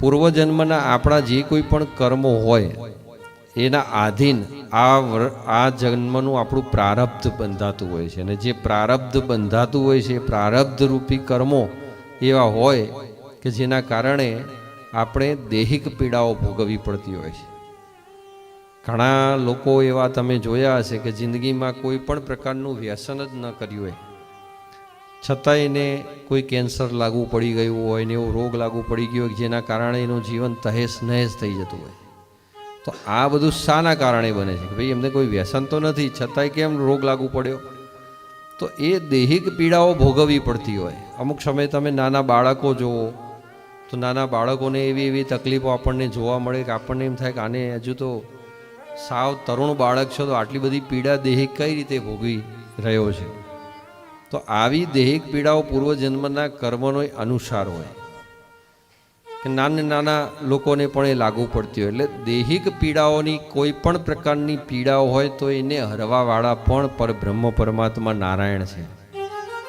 પૂર્વજન્મના આપણા જે કોઈ પણ કર્મો હોય, એના આધીન આ આ જન્મનું આપણું પ્રારબ્ધ બંધાતું હોય છે. અને જે પ્રારબ્ધ બંધાતું હોય છે, એ પ્રારબ્ધ રૂપી કર્મો એવા હોય કે જેના કારણે આપણે દૈહિક પીડાઓ ભોગવવી પડતી હોય છે. ઘણા લોકો એવા તમે જોયા હશે કે જિંદગીમાં કોઈ પણ પ્રકારનું વ્યસન જ ન કર્યું હોય. છતાંય એને કોઈ કેન્સર લાગુ પડી ગયું હોય ને એવો રોગ લાગુ પડી ગયો જેના કારણે એનું જીવન તહેસ નહેસ થઈ જતું હોય. તો આ બધું શાના કારણે બને છે કે ભાઈ એમને કોઈ વ્યસન તો નથી, છતાંય કેમ રોગ લાગુ પડ્યો? તો એ દૈહિક પીડાઓ ભોગવવી પડતી હોય. અમુક સમયે તમે નાના બાળકો જુઓ તો નાના બાળકોને એવી એવી તકલીફો આપણને જોવા મળે કે આપણને એમ થાય કે આને હજુ તો સાવ તરુણ બાળક છે, તો આટલી બધી પીડા દેહિક કઈ રીતે ભોગવી રહ્યો છે? તો આવી દૈહિક પીડાઓ પૂર્વજન્મના કર્મનો અનુસાર હોય. કે નાના નાના લોકોને પણ એ લાગુ પડતી હોય. એટલે દૈહિક પીડાઓની કોઈ પણ પ્રકારની પીડાઓ હોય તો એને હરવાવાળા પણ પરબ્રહ્મ પરમાત્મા નારાયણ છે.